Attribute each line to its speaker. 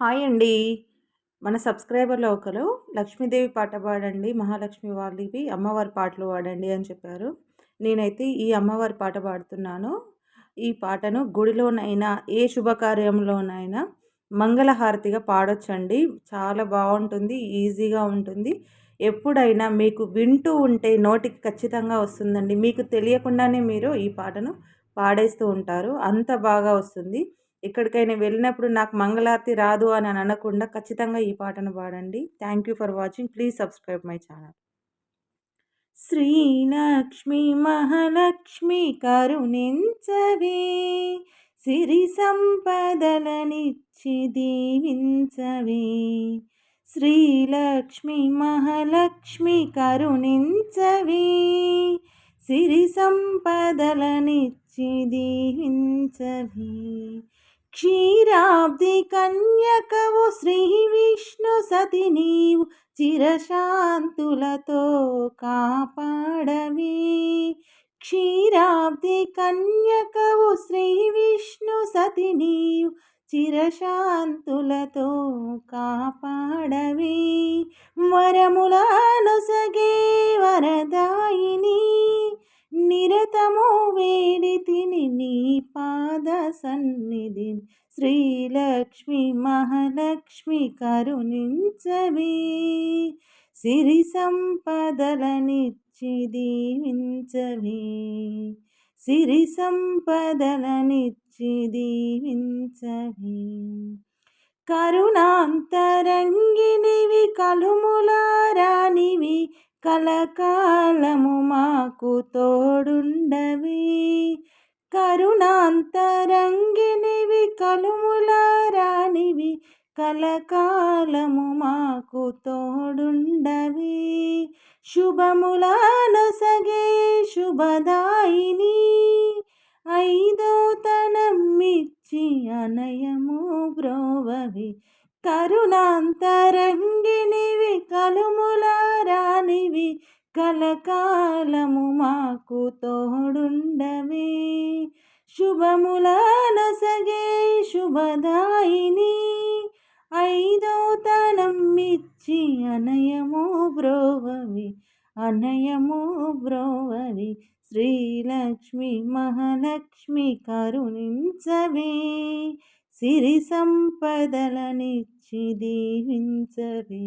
Speaker 1: Hi అండి. మన సబ్స్క్రైబర్లో ఒకరు లక్ష్మీదేవి పాట పాడండి మహాలక్ష్మి వాళ్ళవి అమ్మవారి పాటలు పాడండి అని చెప్పారు. నేనైతే ఈ అమ్మవారి పాట పాడుతున్నాను. ఈ పాటను గుడిలోనైనా ఏ శుభకార్యంలోనైనా మంగళహారతిగా పాడొచ్చండి. చాలా బాగుంటుంది ఈజీగా ఉంటుంది. ఎప్పుడైనా మీకు వింటూ ఉంటే నోటికి ఖచ్చితంగా వస్తుందండి. మీకు తెలియకుండానే మీరు ఈ పాటను పాడేస్తూ ఉంటారు. అంత బాగా వస్తుంది. ఎక్కడికైనా వెళ్ళినప్పుడు నాకు మంగళారతి రాదు అని అనకుండా ఖచ్చితంగా ఈ పాటను పాడండి. Thank you for watching please subscribe my channel Srilakshmi Mahalakshmi కరుణించవే. సిరి సంపదలనిచ్చి దీవించవే. శ్రీలక్ష్మి మహాలక్ష్మి కరుణించవే. సిరి సంపదలనిచ్చి దీవించవే. క్షీరాబ్ది కన్యకవు శ్రీ విష్ణు సతి నీవు చిరశాంతులతో కాపాడవి. క్షీరాబ్ది కన్యకవు శ్రీ విష్ణు సతి నీవు చిరశాంతులతో కాపాడవి. వరములను సగే వరదాయిని నిరతము వేడి పాద సన్నిధి శ్రీలక్ష్మి మహాలక్ష్మి కరుణించవి. సిరి సంపదలనిచ్చి దీవించవి. సిరి సంపదలనిచ్చి దీవించవి. కరుణాంతరంగినివి కలుములారానివి కలకాలము మాకు తోడుండవి. కరుణాంతరంగినివి కలుములారానివి కలకాలము మాకు తోడుండవి. శుభములానసగే శుభదాయిని ఐదో తనమిచ్చి అనయము బ్రోవవి కరుణాంతరంగినివి కలుములారానివి కలకాలము మాకు తోడుండవే. శుభముల నసగే శుభదాయిని ఐదో తనమ్మిచ్చి అనయము బ్రోవవి అనయము బ్రోవవి. శ్రీలక్ష్మి మహాలక్ష్మి కరుణించవే సిరి సంపదలనిచ్చి దీవించవే.